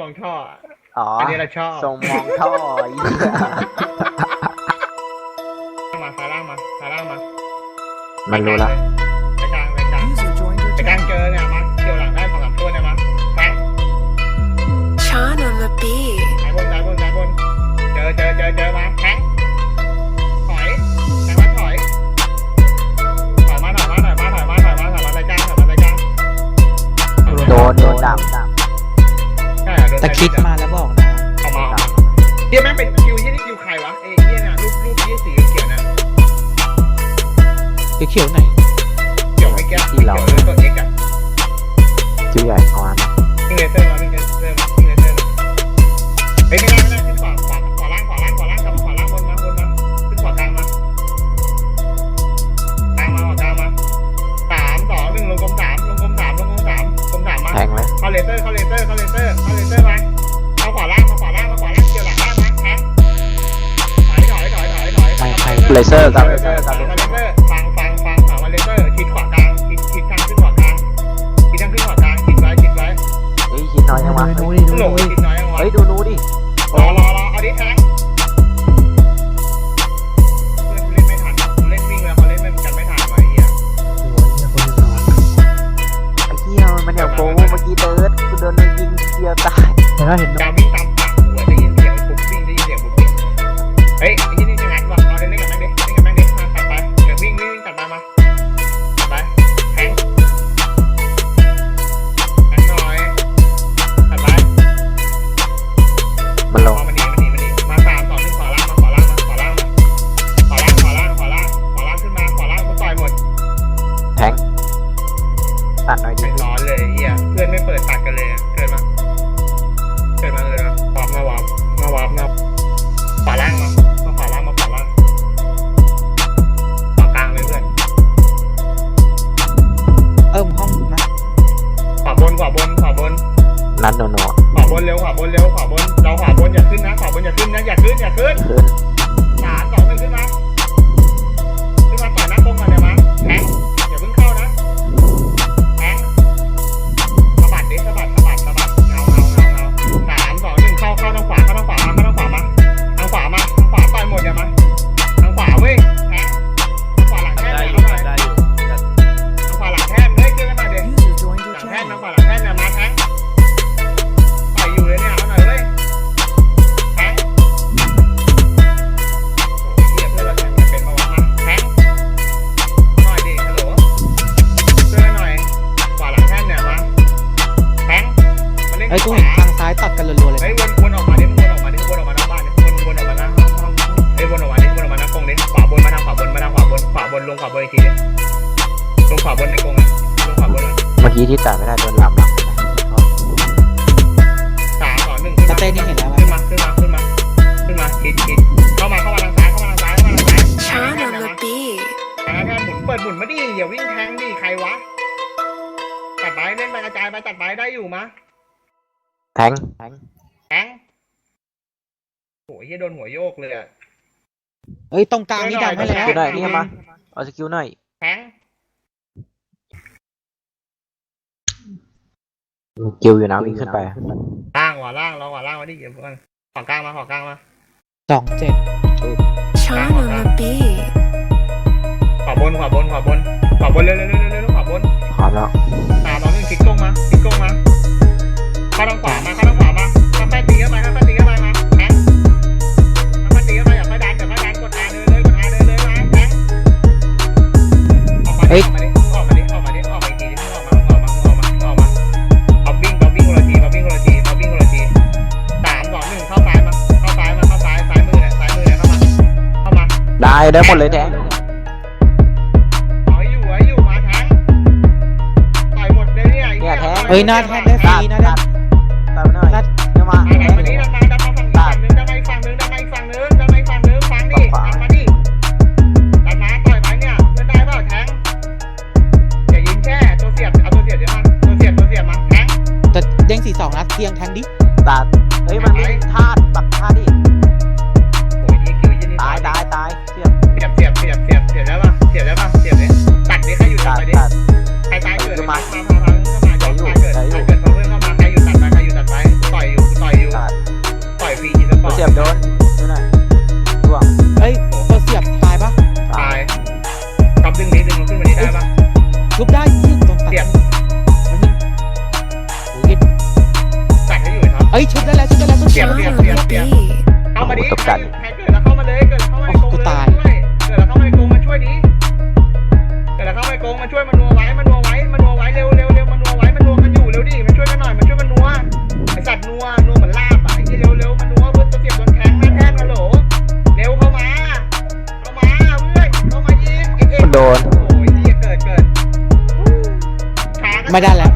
มองท่ออ๋ออันนี้เราชอบทรงมองท่อไอ้เหี้ยมาขาล่างมาขาล่างมา มันรู้ละไคิดมาแล้วบอกนะเอามาเอามาเฮียแม่งเป็นคิวเฮียนี่คิวใครวะเอ้ยเฮียน่ะรูปรูปเฮียสีเขียวน่ะเขียวไหน เลเซอร์กับเลเซอร์กับเลเซอร์ฟังฟังฟังถามว่าเลเซอร์ชิดขวากลางชิดชิดทางขึ้นขวากลางชิดทางขึ้นขวากลางชิดไว้ชิดไว้เฮ้ยคิดน้อยยังวะดูดิดูหลงดิชิดน้อยยังวะเฮ้ยดูนู้ดิรอรอรอเอาดิแทงเพื่อนกูเล่นไม่ทันกูเล่นวิ่งแล้วเขาเล่นไม่กันไม่ทันวะไอ้เหี้ยไอ้เหี้ยมันอย่างโป๊เมื่อกี้เติร์ดกูโดนมันยิงเดียวตายเห็นแล้วเห็นการวิ่งตามป นัดโนโนขวาบนเร็วขวาบนเร็วขวาบนเราขวาบนอย่าขึ้นนะขวาบนอย่าขึ้นนะอย่าขึ้นอย่าขึ้น มาเล่นไอ้ยขกูวาเห็นทางซ้ายตัดกันรัวๆเลย เฮ้ยวนวนออกมาดิวนออกมาดิวนออกมาหน้าบ้านดิวนวนออกมาหน้าห้องห้องเฮ้ยวนออกมาดิวนออกมาหน้ากรงดิขวาบนมาทางขวาบนมาทางขวาบนขวาบนลงขวาบนอีกทีดิลงขวาบนในกรงอะลงขวาบนอะเมื่อกี้ที่ตัดไม่ได้โดนหลับหลับสามสองหนึ่งขึ้นสมาเตย์นี่เห็นแล้วขึ้นว่ามาขึ้นมาขึ้นมาขึ้นมาคิดคิดเข้ามาเข้ามาทางซ้ายเข้ามาทางซ้ายเข้ามาทางซ้าย Sean แทง on นะ the นะ beat. แทงนะหมุนเปิดหมุนมาดิอย่าวิ่งแทงดิใครวะตัดไปเล่นไปกระจายไปตัดไปได้อยู่มะ แทงแทงแทงโอ้ยเหี้ยโดนหัวโยกเลยอะเอ้ยตรงกลางนี่ดังให้แล้วคิวหน่อยนี่มาเอาสกิลหน่อยแทงมีกิลอยู่นะวิ่งขึ้นไปล่างว่ะล่างเราว่ะล่างมาดิเดี๋ยวก่อนขอกลางมาขอกลางมาสองเจ็ด Sean on the beat. ขวาบนขวาบนขวาบนขวาบนเร็วเร็วเร็วเร็วเร็วขวาบนพร้อมแล้วสามสองหนึ่งคลิกลงมาคลิกลงมาเข้าทางขวามาเข้าทางขวามาข้าแป้ตีเข้าไปข้าแป้ตีเข้าไปมาแทงข้าแป้ตีเข้าไปอย่าค่อยดันอย่าค่อยดันกดอาเดินเลยกดอาเดินเลยมาแทงออกมาดิออกมาดิออกมาดิออกมาดิออกมาอีกทีดิออกมาออกมาออกมาออกมาเอาวิ่งเอาวิ่งคนละทีเอาวิ่งคนละทีเอาวิ่งคนละทีสามสองหนึ่งเข้าซ้ายมาเข้าซ้ายมาเข้าซ้ายซ้ายมือเนี่ยซ้ายมือเนี่ยเข้ามาเข้ามาได้ได้หมดเลยแทงต่อยอยู่ไว้อยู่มาแทงต่อยหมดเลยเนี่ยไอ้หี้เนี่ยแทงเฮ้ยหน้าแท่นได้ฟตัรีดนะตัเนี่ย สี่สองนะเทียงแทงดิตัดเฮ้ยมันวิ่งท่าปักท่าดิโอ้ยยี่คิวยี่นี่ตายตายตายเสียบเสียบเสียบเสียบเสียบเสียบได้ป่ะเสียบได้ป่ะเสียบดิตัดดิใครอยู่ตัตัดดไปดิตัดใครตายเกิดมาาดิใครเกิดแล้วเข้ามาเลย เกิดเข้ามาในกรงเลยเกิดแล้วเข้ามาใกงมาช่วยดิเกิดแล้วเข้ามาใกงมาช่วยมันนัวไว้มันนัวไว้มันนัวไว้เร็วเร็วเร็วมันนัวไว้มันนัวกันอยู่เร็วดิมาช่วยกันหน่อยมาช่วยมันนัวไอสัตว์นัวนัวเหมือนลาบไปเร็วเร็วมันนัวเพื่อตะเสียบโดนแทงแน่าแทงฮัลโหลเร็วเข้ามาเข้ามาเพื่อนเข้ามายิงไเอ็มโดนโอ้ยเกิดเกิดไม่ได้แล้ว